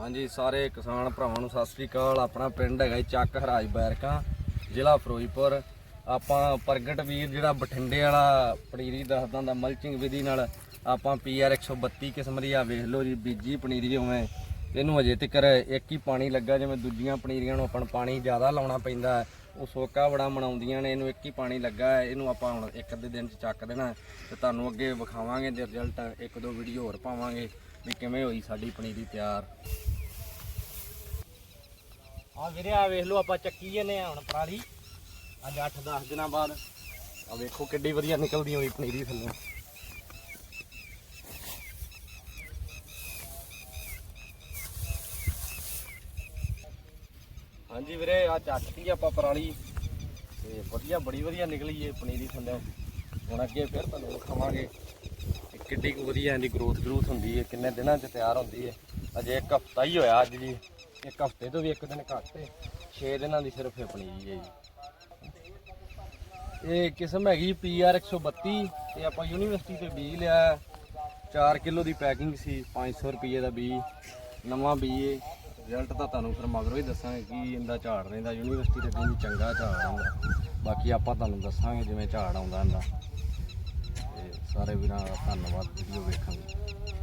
ਹਾਂਜੀ, ਸਾਰੇ ਕਿਸਾਨ ਭਰਾਵਾਂ ਨੂੰ ਸਤਿ ਸ੍ਰੀ ਅਕਾਲ। ਆਪਣਾ ਪਿੰਡ ਹੈਗਾ ਜੀ ਚੱਕ ਹਰਾਜ ਬੈਰਕਾ, ਜ਼ਿਲ੍ਹਾ ਫਿਰੋਜ਼ਪੁਰ। ਆਪਾਂ ਪ੍ਰਗਟ ਵੀਰ ਜਿਹੜਾ ਬਠਿੰਡੇ ਵਾਲਾ ਪਨੀਰੀ ਦੱਸਦਾ ਦਾ ਮਲਚਿੰਗ ਵਿਧੀ ਨਾਲ, ਆਪਾਂ ਪੀਆਰ 132 ਕਿਸਮ ਦੀ ਆ, ਵੇਖ ਲਓ ਜੀ, ਬੀਜੀ ਪਨੀਰੀ ਉਵੇਂ। ਇਹਨੂੰ ਅਜੇ ਤੱਕ ਇੱਕ ਹੀ ਪਾਣੀ ਲੱਗਾ, ਜਿਵੇਂ ਦੂਜੀਆਂ ਪਨੀਰੀਆਂ ਨੂੰ ਆਪਾਂ ਨੂੰ ਪਾਣੀ ਜ਼ਿਆਦਾ ਲਾਉਣਾ ਪੈਂਦਾ। ਉਹ ਸੋਕਾ ਬੜਾ ਮਨਾਉਂਦੀਆਂ ਨੇ, ਇਹਨੂੰ ਇੱਕ ਹੀ ਪਾਣੀ ਲੱਗਾ ਹੈ। ਇਹਨੂੰ ਆਪਾਂ ਹੁਣ ਇੱਕ ਅੱਧੇ ਦਿਨ ਚ ਚੱਕ ਦੇਣਾ। ਹੈ ਤੇ ਤੁਹਾਨੂੰ ਅੱਗੇ ਵਿਖਾਵਾਂਗੇ ਰਿਜ਼ਲਟ ਇੱਕ ਦੋ ਵੀਡੀਓ ਹੋਰ ਪਾਵਾਂਗੇ ਵੀ ਕਿਵੇਂ ਹੋਈ ਸਾਡੀ ਪਨੀਰੀ ਤਿਆਰ। ਆ ਵੀਰੇ ਆ ਵੇਖ ਲਓ, ਆਪਾਂ ਚੱਕੀ ਜਨੇ ਆ ਹੁਣ ਪਰਾਲੀ। ਅੱਜ 8-10 ਦਿਨਾਂ ਬਾਅਦ। ਆ ਵੇਖੋ ਕਿੱਡੀ ਵਧੀਆ ਨਿਕਲਦੀ ਹੋਈ ਪਨੀਰੀ ਥੱਲੇ। ਹਾਂਜੀ ਵੀਰੇ ਆ ਚੱਕਤੀ ਆਪਾਂ ਪਰਾਲੀ। ਤੇ ਵਧੀਆ, ਬੜੀ ਵਧੀਆ ਨਿਕਲੀ ਏ ਪਨੀਰੀ ਥੱਲੋਂ। ਹੁਣ ਅੱਗੇ ਫਿਰ ਤੁਹਾਨੂੰ ਦਿਖਾਵਾਂਗੇ ਕਿੱਡੀ ਕੁ ਵਧੀਆ ਇਹਦੀ ਗਰੋਥ ਗਰੋਥ ਹੁੰਦੀ ਹੈ, ਕਿੰਨੇ ਦਿਨਾਂ 'ਚ ਤਿਆਰ ਹੁੰਦੀ ਹੈ। ਅਜੇ ਇੱਕ ਹਫਤਾ ਹੀ ਹੋਇਆ ਅੱਜ ਜੀ। ਇੱਕ ਹਫ਼ਤੇ ਤੋਂ ਵੀ ਇੱਕ ਦਿਨ ਘੱਟ ਹੈ 6 ਦਿਨਾਂ ਦੀ ਸਿਰਫ ਇਹ ਪਨੀਰੀ ਹੈ ਜੀ। ਇਹ ਕਿਸਮ ਹੈਗੀ PR 132 ਤੇ ਆਪਾਂ ਯੂਨੀਵਰਸਿਟੀ ਤੇ ਬੀਜ ਲਿਆ। 4 ਕਿਲੋ ਦੀ ਪੈਕਿੰਗ ਸੀ 500 ਰੁਪਏ ਦਾ ਬੀਜ ਨਵਾਂ ਬੀਜ ਹੈ ਰਿਜ਼ਲਟ ਤਾਂ ਤੁਹਾਨੂੰ ਫਿਰ ਮਗਰੋਂ ਹੀ ਦੱਸਾਂਗੇ ਕਿ ਇਹਦਾ ਝਾੜ ਰਹਿੰਦਾ ਯੂਨੀਵਰਸਿਟੀ ਤੇ ਬੀਜ ਚੰਗਾ ਝਾੜ ਆਉਂਦਾ। ਬਾਕੀ ਆਪਾਂ ਤੁਹਾਨੂੰ ਦੱਸਾਂਗੇ ਜਿਵੇਂ ਝਾੜ ਆਉਂਦਾ ਇਹਦਾ। ਤੇ ਸਾਰੇ ਵੀਰਾਂ ਦਾ ਧੰਨਵਾਦ ਵੀਡੀਓ ਵੇਖਣ ਲਈ